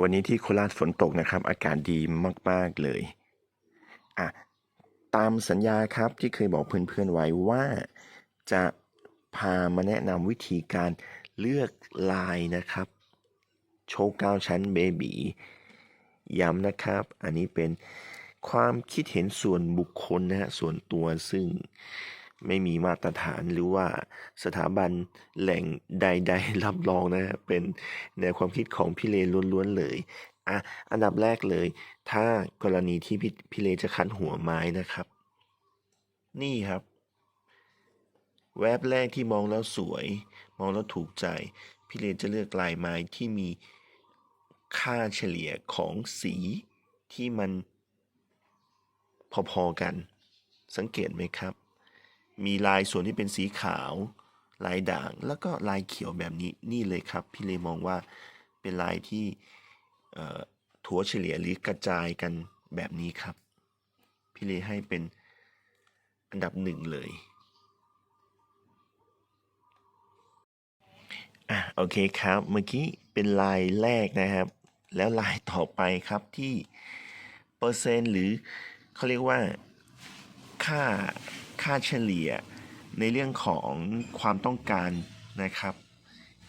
วันนี้ที่โคราชฝนตกนะครับ อากาศดีมาก ๆ เลยอะตามสัญญาครับที่เคยบอกเพื่อนๆไว้ว่าจะพามาแนะนำวิธีการเลือกลายนะครับ โชว์เก้าชั้นเบบีย้ำนะครับ อันนี้เป็นความคิดเห็นส่วนบุคคลนะฮะส่วนตัวซึ่ง ไม่มีมาตรฐานหรือว่าสถาบันแหล่งใด ๆ รับรองนะ เป็นแนวความคิดของพี่เลล้วนๆเลยอะอันดับแรกเลย ถ้ากรณีที่พี่พเลจะคันหัวไม้นะครับ นี่ครับ แวบแรกที่มองแล้วสวย มองแล้วถูกใจ พี่เลจะเลือกลายไม้ที่มีค่าเฉลี่ยของสีที่มันพอๆกัน สังเกตไหมครับ มีลายส่วนที่เป็นสีขาว ลายด่าง แล้วก็ลายเขียวแบบนี้นี่เลยครับ พี่เลมองว่าเป็นลายที่เอ่อถัวเฉลี่ยหรือกระจายกันแบบนี้ครับ พี่เลให้เป็นอันดับหนึ่งเลยอะโอเคครับเมื่อกี้เป็นลายแรกนะครับ แล้วลายต่อไปครับที่เปอร์เซ็นต์หรือเขาเรียกว่าค่า ค่าเฉลี่ยในเรื่องของความต้องการนะครับ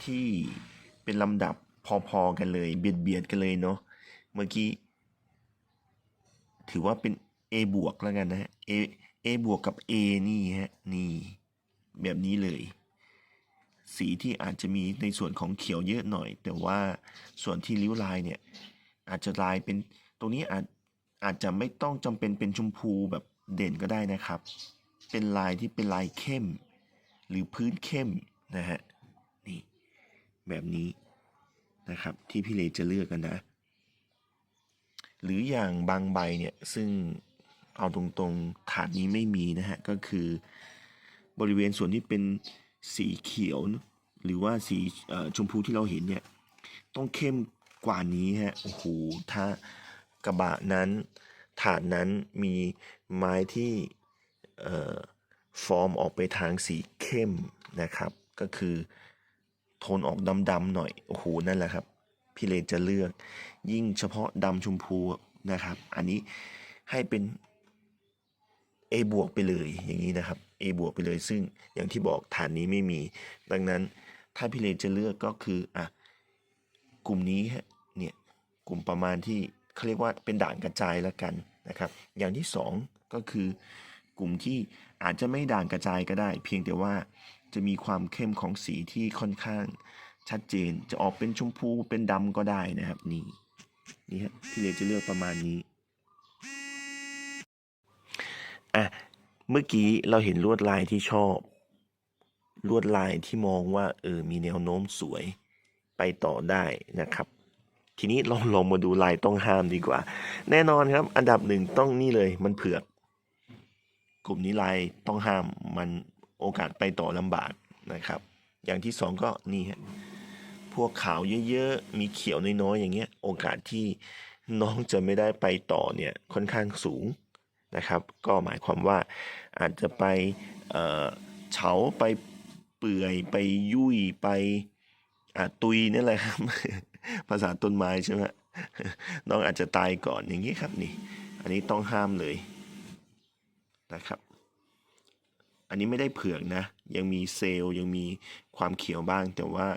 ที่เป็นลำดับพอๆกันเลย เบียดเบียดกันเลยเนาะเมื่อกี้ถือว่าเป็น A บวกแล้วกันนะ A A บวกกับ A นี่ฮะนี่แบบนี้เลย สีที่อาจจะมีในส่วนของเขียวเยอะหน่อย แต่ว่าส่วนที่ริ้วลายเนี่ยอาจจะลายเป็นตรงนี้อาจอาจจะไม่ต้องจำเป็นเป็นชมพูแบบเด่นก็ได้นะครับ เป็นลายที่เป็นลายเข้ม หรือพื้นเข้มนะฮะนี่แบบนี้นะครับที่พี่เลจะเลือกกันนะ หรืออย่างบางใบเนี่ยซึ่งเอาตรงๆถาดนี้ไม่มีนะฮะก็คือบริเวณส่วนที่เป็นสีเขียว หรือว่าสีชมพูที่เราเห็นเนี่ยต้องเข้มกว่านี้ฮะโอ้โหถ้ากระบะนั้นถาดนั้นมีไม้ที่ ฟอร์มออกไปทางสีเข้มนะครับ ก็คือโทนออกดำๆหน่อย โอ้โห นั่นแหละครับ พี่เลนจะเลือก ยิ่งเฉพาะดำชมพูนะครับ อันนี้ให้เป็น A บวกไปเลยอย่างนี้นะครับ A บวกไปเลย ซึ่งอย่างที่บอกฐานนี้ไม่มี ดังนั้นถ้าพี่เลนจะเลือกก็คืออะกลุ่มนี้ฮะเนี่ยกลุ่มประมาณที่เขาเรียกว่าเป็นด่านกระจายแล้วกันนะครับ อย่างที่สองก็คือ กลุ่มที่อาจจะไม่ด่านกระจายก็ได้ เพียงแต่ว่าจะมีความเข้มของสีที่ค่อนข้างชัดเจน จะออกเป็นชมพูเป็นดำก็ได้นะครับนี่นี่ฮะพี่เลจะเลือกประมาณนี้อะเมื่อกี้เราเห็นลวดลายที่ชอบ ลวดลายที่มองว่าเออมีแนวโน้มสวยไปต่อได้นะครับ ทีนี้เราลองมาดูลายต้องห้ามดีกว่า แน่นอนครับ อันดับหนึ่งต้องนี่เลยมันเผือก กลุ่มนี้ลายต้องห้ามมันโอกาสไปต่อลำบากนะครับ อย่างที่สองก็นี่ฮะพวกขาวเยอะๆ มีเขียวน้อยๆอย่างเงี้ยโอกาสที่น้องจะไม่ได้ไปต่อเนี่ยค่อนข้างสูงนะครับ ก็หมายความว่าอาจจะไปเฉาไปเปื่อยไปยุ่ยไปตุยนี่แหละครับ ภาษาต้นไม้ใช่ไหมน้องอาจจะตายก่อนอย่างนี้ครับนี่ อันนี้ต้องห้ามเลย นะครับ อันนี้ไม่ได้เผือกนะ ยังมีเซลล์ยังมีความเขียวบ้าง แต่ว่า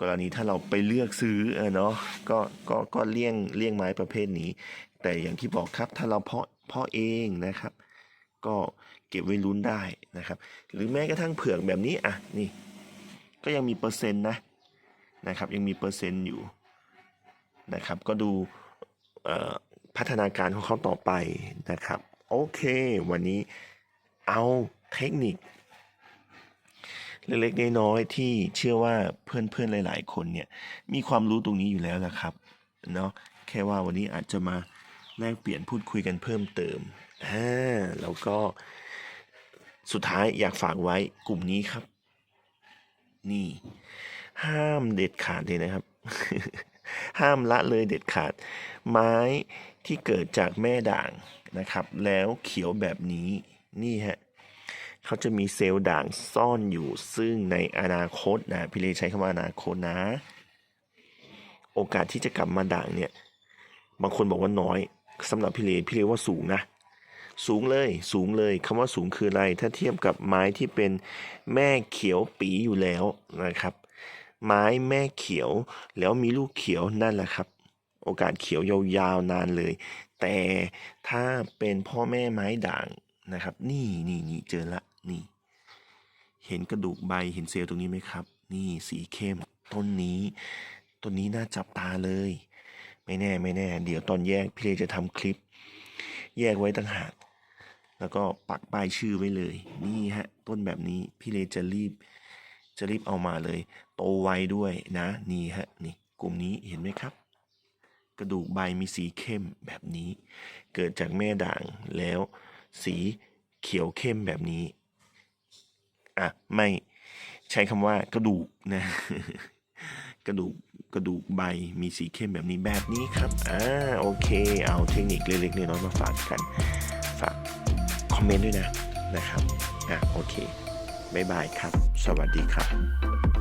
กรณีถ้าเราไปเลือกซื้อเออเนาะก็ก็ก็เลี่ยงเลี่ยงไม้ประเภทนี้ แต่อย่างที่บอกครับถ้าเราเพาะเพาะเองนะครับ ก็เก็บไว้ลุ้นได้นะครับ หรือแม้กระทั่งเผือกแบบนี้อะนี่ ก็ยังมีเปอร์เซ็นต์นะนะครับ ยังมีเปอร์เซ็นต์อยู่นะครับ ก็ดูพัฒนาการของเขาต่อไปนะครับ โอเค วันนี้เอาเทคนิค เล็กๆน้อยๆที่เชื่อว่าเพื่อนๆหลาย ๆ คนเนี่ย มีความรู้ตรงนี้อยู่แล้วนะครับเนาะแค่ว่าวันนี้อาจจะมาแลกเปลี่ยนพูดคุยกันเพิ่มเติมอ่าแล้วก็สุดท้ายอยากฝากไว้กลุ่มนี้ครับ นี่ ห้ามเด็ดขาดเลยนะครับ ห้ามละเลยเด็ดขาด ไม้ ที่เกิดจากแม่ด่างนะครับ แล้วเขียวแบบนี้นี่ฮะเขาจะมีเซลล์ด่างซ่อนอยู่ซึ่งในอนาคตนะพี่เลใช้คำว่าอนาคตนะ โอกาสที่จะกลับมาด่างเนี่ย บางคนบอกว่าน้อยสำหรับพี่เลพี่เลว่าสูงนะ สูงเลยสูงเลยคำว่าสูงคืออะไร ถ้าเทียบกับไม้ที่เป็นแม่เขียวปีอยู่แล้วนะครับ ไม้แม่เขียวแล้วมีลูกเขียวนั่นแหละครับ โอกาสเขียวยาวๆนานเลย แต่ถ้าเป็นพ่อแม่ไม้ด่างนะครับ นี่นี่นี่เจอละนี่ เห็นกระดูกใบเห็นเซลล์ตรงนี้ไหมครับ นี่สีเข้มต้นนี้ต้นนี้น่าจับตาเลย ไม่แน่ไม่แน่ เดี๋ยวตอนแยกพี่เลจะทำคลิป แยกไว้ต่างหากแล้วก็ปักป้ายชื่อไว้เลย นี่ฮะ ต้นแบบนี้พี่เลจะรีบ จะรีบเอามาเลย โตไวด้วยนะ นี่ฮะ นี่ กลุ่มนี้เห็นไหมครับ กระดูกใบมีสีเข้มแบบนี้ เกิดจากแม่ด่างแล้วสีเขียวเข้มแบบนี้ อะ ไม่ใช้คำว่ากระดูกนะ กระดูกกระดูกใบมีสีเข้มแบบนี้แบบนี้ครับ อ่า โอเค เอาเทคนิคเล็กๆน้อยๆมาฝากกัน ฝากคอมเมนต์ด้วยนะ นะครับ อะ โอเค บ๊ายบายครับ สวัสดีครับ